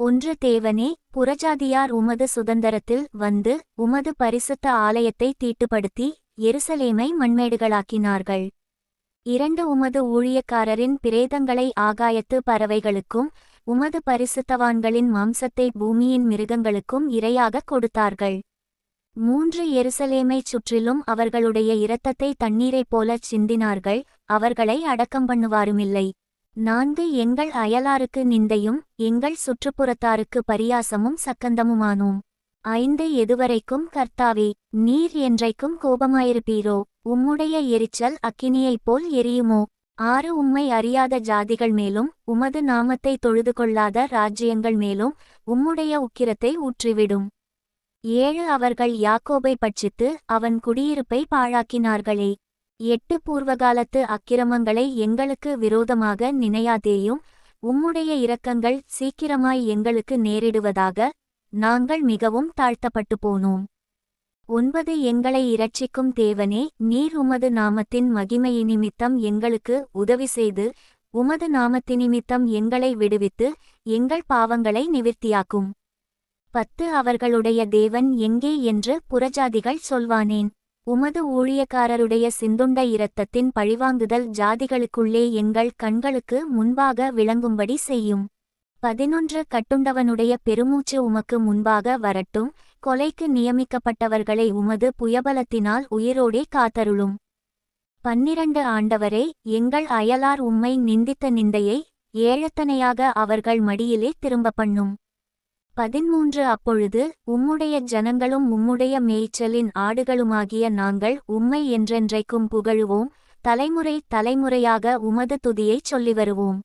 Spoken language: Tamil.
ஒன்று தேவனே புறஜாதியார் உமது சுதந்திரத்தில் வந்து உமது பரிசுத்த ஆலயத்தை தீட்டுப்படுத்தி எருசலேமை மண்மேடுகளாக்கினார்கள். இரண்டு உமது ஊழியக்காரரின் பிரேதங்களை ஆகாயத்து பறவைகளுக்கும் உமது பரிசுத்தவான்களின் மாம்சத்தை பூமியின் மிருகங்களுக்கும் இரையாகக் கொடுத்தார்கள். மூன்று எருசலேமைச் சுற்றிலும் அவர்களுடைய இரத்தத்தை தண்ணீரைப் போலச் சிந்தினார்கள் அவர்களை அடக்கம் பண்ணுவாருமில்லை. நான்கு எங்கள் அயலாருக்கு நிந்தையும் எங்கள் சுற்றுப்புறத்தாருக்கு பரியாசமும் சக்கந்தமுமானோம். ஐந்து எதுவரைக்கும் கர்த்தாவே நீர் என்றைக்கும் கோபமாயிருப்பீரோ? உம்முடைய எரிச்சல் அக்கினியைப் போல் எரியுமோ? ஆறு உம்மை அறியாத ஜாதிகள் மேலும் உமது நாமத்தை தொழுது கொள்ளாத ராஜ்யங்கள் மேலும் உம்முடைய உக்கிரத்தை ஊற்றிவிடும். ஏழு அவர்கள் யாக்கோபை பட்சித்து அவன் குடியிருப்பை பாழாக்கினார்களே. எட்டு பூர்வகாலத்து அக்கிரமங்களை எங்களுக்கு விரோதமாக நினையாதேயும் உம்முடைய இரக்கங்கள் சீக்கிரமாய் எங்களுக்கு நேரிடுவதாக நாங்கள் மிகவும் தாழ்த்தப்பட்டு போனோம். ஒன்பது எங்களை இரட்சிக்கும் தேவனே நீர் உமது நாமத்தின் மகிமையினிமித்தம் எங்களுக்கு உதவி செய்து உமது நாமத்தினிமித்தம் எங்களை விடுவித்து எங்கள் பாவங்களை நிவிர்த்தியாக்கும். பத்து அவர்களுடைய தேவன் எங்கே என்று புறஜாதிகள் சொல்வானேன். உமது ஊழியக்காரருடைய சிந்துண்ட இரத்தத்தின் பழிவாங்குதல் ஜாதிகளுக்குள்ளே எங்கள் கண்களுக்கு முன்பாக விளங்கும்படி செய்யும். பதினொன்று கட்டுண்டவனுடைய பெருமூச்சு உமக்கு முன்பாக வரட்டும். கொலைக்கு நியமிக்கப்பட்டவர்களை உமது புயபலத்தினால் உயிரோடே காத்தருளும். பன்னிரண்டு ஆண்டவரே எங்கள் அயலார் உம்மை நிந்தித்த நிந்தையை ஏழத்தனையாக அவர்கள் மடியிலே திரும்ப பண்ணும் பதிமூன்று அப்பொழுது உம்முடைய ஜனங்களும் உம்முடைய மேய்ச்சலின் ஆடுகளுமாகிய நாங்கள் உம்மை என்றென்றைக்கும் புகழுவோம். தலைமுறை தலைமுறையாக உமது துதியைச் சொல்லி வருவோம்